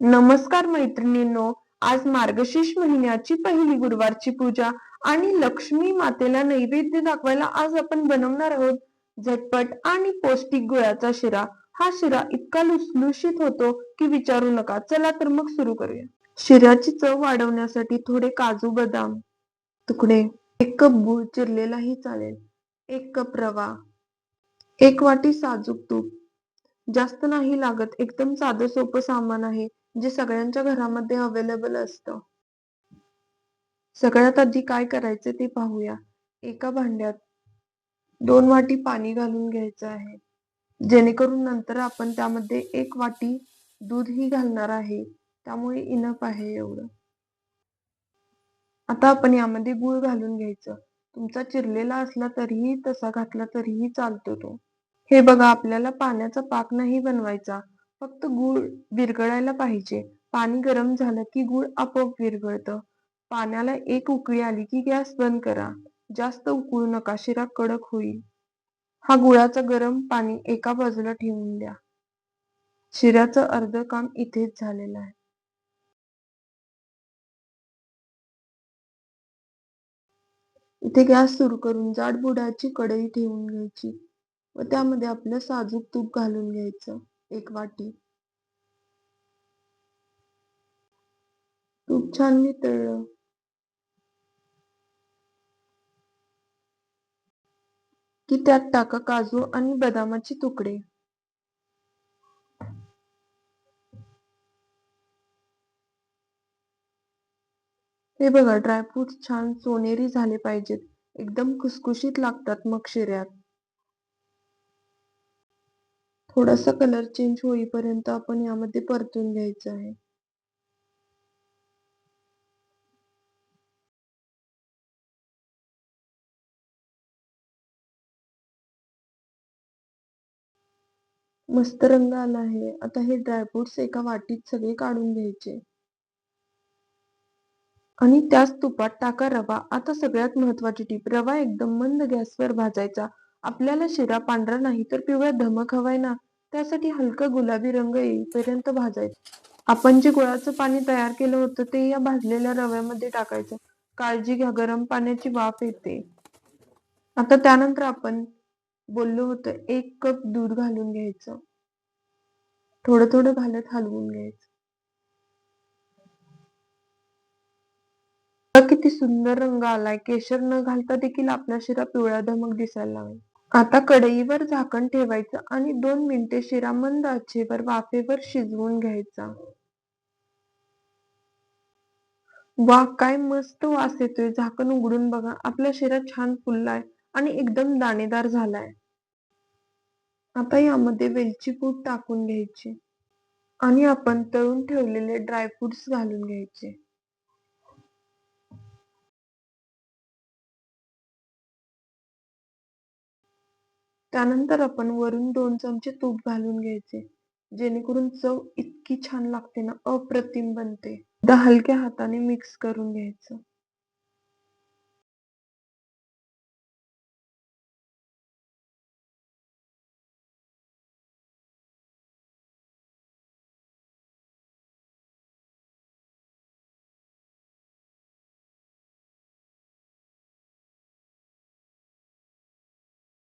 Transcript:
नमस्कार मैत्रिणींनो आज मार्गशीर्ष महिन्याची पहिली गुरुवारची पूजा आणि लक्ष्मी मातेला नैवेद्य दाखवायला आज आपण बनवणार आहोत. झटपट आणि पौष्टिक गुळाचा शिरा. हा शिरा इतका लुसलुशीत होतो की विचारू नका. चला तर मग सुरू करूया. शिऱ्याची चव वाढवण्यासाठी थोडे काजू बदाम तुकडे एक कप गुळ चिरलेलाही चालेल. एक कप रवा एक वाटी साजूक तूप. जास्त नाही लागत. एकदम साधं सोपं सामान आहे. जे सगळ्यांच्या घरामध्ये अवेलेबल असतं. सगळ्यात आधी काय करायचं ते पाहूया. एका भांड्यात दोन वाटी पाणी घालून घ्यायचं आहे. जेणेकरून नंतर आपण त्यामध्ये एक वाटी दूधही घालणार आहे. त्यामुळे इनफ आहे एवढं. आता आपण यामध्ये गुळ घालून घ्यायचं. तुमचा चिरलेला असला तरीही तसा घातला तरीही चालतो तो. हे बघा आपल्याला पाण्याचा पाक नाही बनवायचा. फक्त गूळ विरघळायला पाहिजे. पाणी गरम झालं की गूळ आपोआप विरघळतं. पाण्याला एक उकळी आली की गॅस बंद करा. जास्त उकळू नका शिरा कडक होईल. हा गुळाचं गरम पाणी एका बाजूला ठेवून द्या. शिऱ्याचं अर्ध काम इथेच झालेलं आहे. इथे गॅस सुरू करून जाड बुडाची कढई ठेवून घ्यायची व त्यामध्ये आपलं साजूक तूप घालून घ्यायचं. एक वाटी. तूप छान वितळलं की त्यात टाका काजू आणि बदामाचे तुकडे. हे बघा ड्रायफ्रुट्स छान सोनेरी झाले पाहिजेत. एकदम खुसखुशीत लागतात मग शिऱ्यात. थोडासा कलर चेंज होईपर्यंत आपण यामध्ये परतून घ्यायचं आहे. मस्त रंग आला आहे. आता हे ड्रायफ्रुट्स एका वाटीत सगळे काढून घ्यायचे. आणि त्याच तुपात टाका रवा. आता सगळ्यात महत्वाची टीप रवा एकदम मंद गॅसवर भाजायचा. आपल्याला शिरा पांढरा नाही तर पिवळा धमक हवाय ना. त्यासाठी हलका गुलाबी रंग येईपर्यंत भाजायचं. आपण जे गुळाचं पाणी तयार केलं होतं ते या भाजलेल्या रव्यामध्ये टाकायचं. काळजी घ्या गरम पाण्याची वाफ येते. आता त्यानंतर आपण बोललो होतं एक कप दूध घालून घ्यायचं. थोडं थोडं घालत हलवून घ्यायचं. किती सुंदर रंग आलाय. केशर न घालता देखील आपला शिरा पिवळा धमक दिसायला लागला. आता कढईवर झाकण ठेवायचं आणि दोन मिनिटे शिरा मंद आचेवर वाफेवर शिजवून घ्यायचा. वा काय मस्त वास येतोय. झाकण उघडून बघा. आपला शिरा छान फुललाय आणि एकदम दाणेदार झालाय. आता यामध्ये वेलची पूड टाकून घ्यायची आणि आपण तळून ठेवलेले ड्रायफ्रुट्स घालून घ्यायचे. त्यानंतर आपण वरून दोन चमचे तूप घालून घ्यायचे. जेणेकरून चव इतकी छान लागते ना अप्रतिम बनते. एकदा हलक्या हाताने मिक्स करून घ्यायचं.